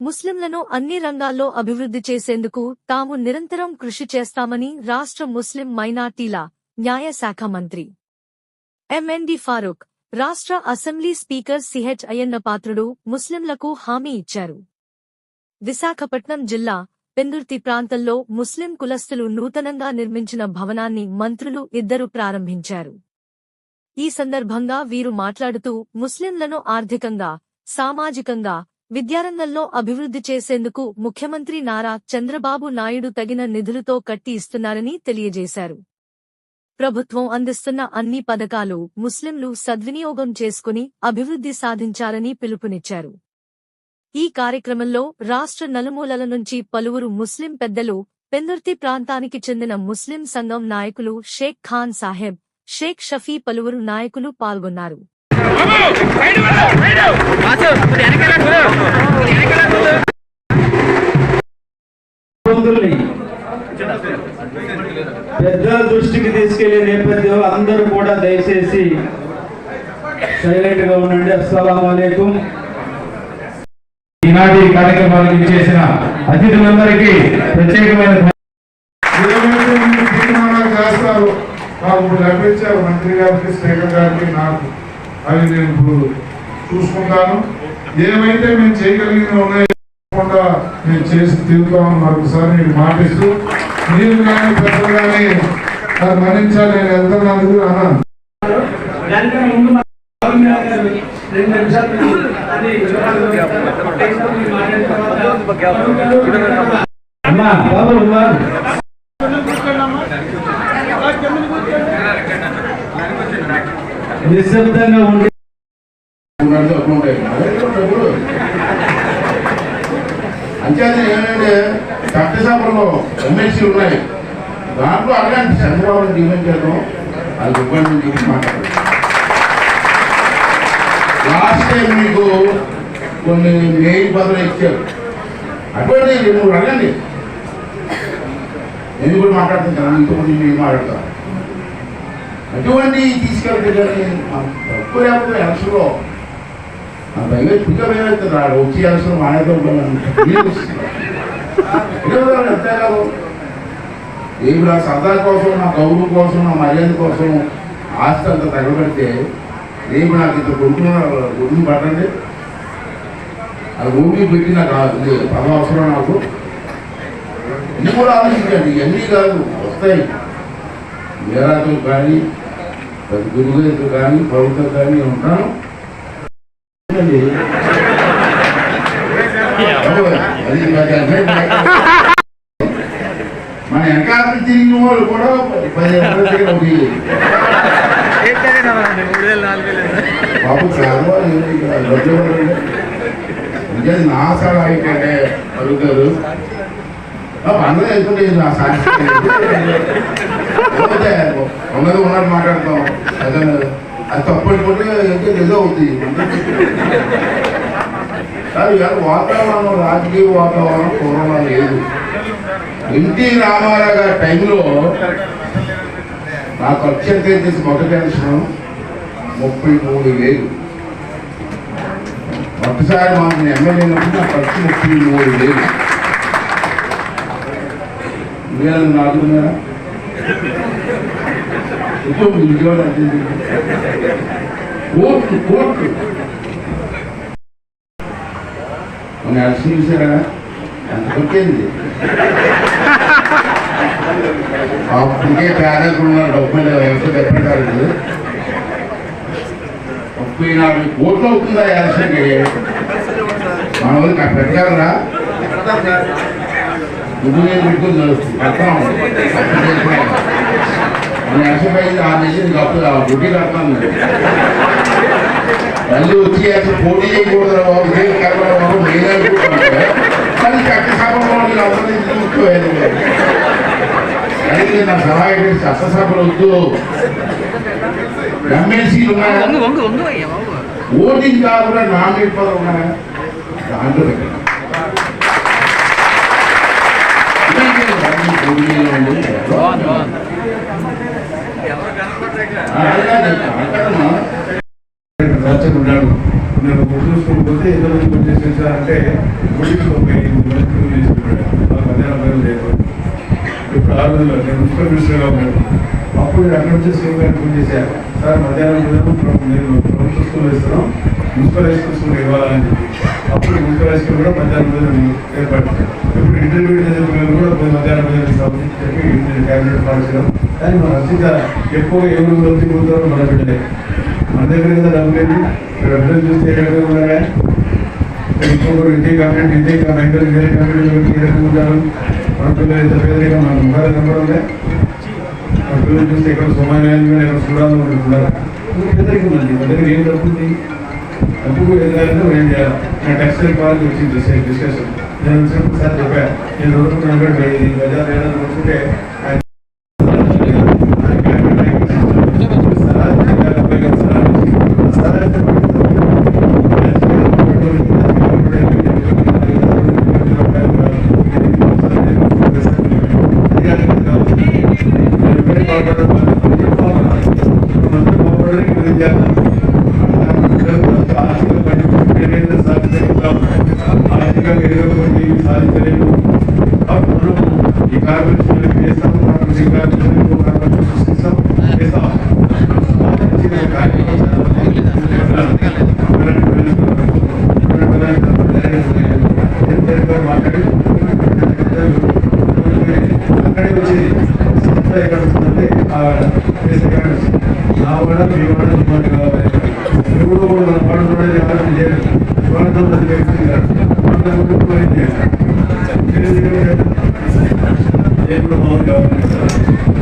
ముస్లింలను అన్ని రంగాల్లో అభివృద్ధి చేసేందుకు తాము నిరంతరం కృషి చేస్తామని రాష్ట్ర ముస్లిం మైనార్టీల న్యాయశాఖ మంత్రి ఎంఎన్డి ఫారూక్ రాష్ట్ర assembly speaker CH Ayyanna Patrudu ముస్లింలకు హామీ ఇచ్చారు. విశాఖపట్నం జిల్లా పెందుర్తి ప్రాంతంలో ముస్లిం కులస్తులు నూతనంగా నిర్మించిన భవనాన్ని మంత్రులు ఇద్దరు ప్రారంభించారు. ఈ సందర్భంగా వీరు మాట్లాడుతూ ముస్లింలను ఆర్థికంగా సామాజికంగా విద్యారంగంలో అభివృద్ధి చేసేందుకు ముఖ్యమంత్రి నారా చంద్రబాబు నాయుడు తగిన నిధులతో కట్టి ఇస్తున్నారని తెలియజేశారు. ప్రభుత్వం అందిస్తున్న అన్ని పథకాలు ముస్లింలు సద్వినియోగం చేసుకుని అభివృద్ధి సాధించాలని పిలుపునిచ్చారు. ఈ కార్యక్రమంలో రాష్ట్ర నలుమూలల నుంచి పలువురు ముస్లిం పెద్దలు పెందుర్తి ప్రాంతానికి చెందిన ముస్లిం సంఘం నాయకులు షేక్ ఖాన్ సాహెబ్ షేక్ షఫీ పలువురు నాయకులు పాల్గొన్నారు. పెద్దల దృష్టికి తీసుకెళ్ళే నేపథ్యంలో అందరూ కూడా దయచేసి సైలెంట్గా ఉండండి అస్సలం ఈనాటి కార్యక్రమానికి చేసిన అతిథులందరికీ ప్రత్యేకమైన ఏమైతే లభించారు మంత్రి గారికి స్పీకర్ గారికి నాకు. అవి నేను ఇప్పుడు చూసుకుంటాను. ఏమైతే మేము చేయగలిగిన ఉన్నాయో తప్పకుండా మేము చేసి తిరుగుతామని మరొకసారి నేను మాటిస్తూ మీరు కానీ పెద్దలు కానీ అది నేను వెళ్తున్నాను అన్నాను అమ్మా బాబు. నిశ్శబ్దంగా ఉండి ఉన్నట్టు అంచేత ఏంటంటే చట్టసభలో ఎమ్మెల్సీ ఉన్నాయి. దాంట్లో అడగండి చంద్రబాబు డిమాండ్ చేయడం అది ఇబ్బంది గురించి మాట్లాడారు లాస్ట్ టైం మీకు కొన్ని మెయిన్ పదవులు ఇచ్చారు. అటువంటి రెండు అడగండి. నేను కూడా మాట్లాడుతున్నాను ఇంకొకటి మీరు మాట్లాడతాను. అటువంటి తీసుకెళ్ళి కానీ తక్కువ లేకపోతే ఎలక్షన్లో భయం ఇంకా భయం అవుతుంది రాడు వచ్చి ఎలక్షన్ మానేదో అంతే కాదు. ఏమి నా సరదా కోసం నా గౌరవం కోసం నా మర్యాద కోసం ఆస్తి అంత తగలబెడితే ఏమి నాకు ఇంత కొడుకున్న కొడుకుని పట్టండి. అది ఊరికి పెట్టి నాకు ఆ- అవసరం నాకు? ఇది కూడా ఆలోచించండి. ఇవన్నీ కాదు వస్తాయి. వేరాతో కానీ ప్రతి గురువులతో కానీ ప్రభుత్వం కానీ ఉంటాను అది మన వెనకాల తిరిగిన వాళ్ళు కూడా పదిహేను రోజుల దగ్గర ఒకటి. బాబు కాదు అంటే నా సలహా ఏంటంటే అడుగుతారు అందరూ వెళ్తుంటే నా సాక్షి లేకపోతే ఉన్నది ఉన్నది మాట్లాడతాం. అదే అది తప్పు ఇంకా ఏదో అవుతుంది ఇవాళ వాతావరణం రాజకీయ వాతావరణం పూర్వంగా లేదు. ఎన్టీ రామారావు గారి టైంలో నాకు అత్యంత చేసి మొదటి పెన్షన్ ముప్పై మూడు వేలు. మొదటిసారి మాకు ఎమ్మెల్యే అయినప్పుడు నా ఖర్చు ముప్పై మూడు వేలు. వేలు ఉన్నారా ఎక్కువ విజయవాడ అటెండ్ కోర్టు కోర్టు మన అలసి చూసారా ఎంత కొట్టింది అప్పటికే పేదలు ఉన్నారు డబ్బులు ఎంత పెట్టారు ముప్పై నాలుగు కోట్లు అవుతుందా ఎలక్షన్కి మన ఊరికి అక్కడ పెట్టగలరా ముందు నేను పెట్టుకుని తెలుస్తుంది కడతాం మన ఎలక్షన్ అయింది ఆ నెల కప్పు డ్యూటీ కడతాను నేను. మళ్ళీ వచ్చి అసలు పోటీ చేయకూడదు బాబు ఇదే కలవరా బాబు నేనే అనుకుంటున్నాను కానీ చట్టసభలో అందరూ ఇంట్లో ముఖ్యమైనది అయితే నా సలహా ఏంటంటే చట్టసభలు వద్దు ఎమ్మెల్సీలు ఉన్నాయా ఓటింగ్ కాకుండా నామినేట్ పదవి ఉన్నాయా దాంట్లో పెట్టండి. ఇలాంటి అన్ని పోటీలు ఉండి, ఆ, అడగండి, అడగమ్మా. రాజ్యం ఉన్నాడు నేను చూసుకుంటే ఎంతమంది పనిచేసారు అంటే గుడి ఇంటికి తొంభై ఎనిమిది మంది పిల్లలు మధ్యాహ్నం భయం లేదు ఇప్పుడు ఆరు నేను మున్సిపల్ మినిస్టర్గా ఉన్నాను అప్పుడు అక్కడ నుంచి సీఎం గారికి ఫోన్ చేశాను సార్ మధ్యాహ్నం నేను ప్రభుత్వ స్కూల్ ఇస్తున్నాం మున్సిపల్ హై స్కూల్ స్కూల్ ఇవ్వాలని చెప్పి అప్పుడు మున్సిపల్ హై స్కూల్ కూడా మధ్యాహ్నం భోజనం ఏర్పాటు ఇప్పుడు ఇంటర్మీడియట్ చదివే పిల్లలు కూడా మధ్యాహ్నం భోజనం ఇస్తామని చెప్పి క్యాబినెట్ పాల్చడం కానీ మన రక్షిత ఎక్కువగా ఎవరు లబ్ధి పొందుతారో మన బిడ్డలే. మన దగ్గర కదా డబ్బులు ఏంటి ఇక్కడ డబ్బులు చూస్తే ఏ రకంగా ఉన్నారా? ఇంకొకరు ఇదే కామెంట్ ఇదే కామెంట్ ఇదే కామెంట్ ఏ రకంగా ఉంటారు? మన పిల్లలు ఎంత పేదరికం మన ముఖాలు కనపడలే మన పిల్లలు చూస్తే ఇక్కడ సోమాలియాలు ఎక్కడ ఇక్కడ చూడాలని ఉంటున్నారు పేదరికం ఉంది మన దగ్గర ఏం తప్పుంది డబ్బుకు డబ్బు ఎదగాలంటే ఏం చేయాలి? నా టెక్స్టైల్ పార్క్ వచ్చింది డిస్కషన్ నేను సార్ చెప్పాను నేను రోజు అక్కడ బజార్ ఏదైనా అనుకుంటే Carbon fuel is some, carbon cigarette fuel, carbon fuel is some, is off. ನಾವು ಕೂಡ ನೀವು ಕೂಡ ಇವಳು ಕೂಡ ನಾನು ಮಾಡಿದ್ರೆ ಯಾರು ಮಾಡ್ತಾರೆ April Hall Government.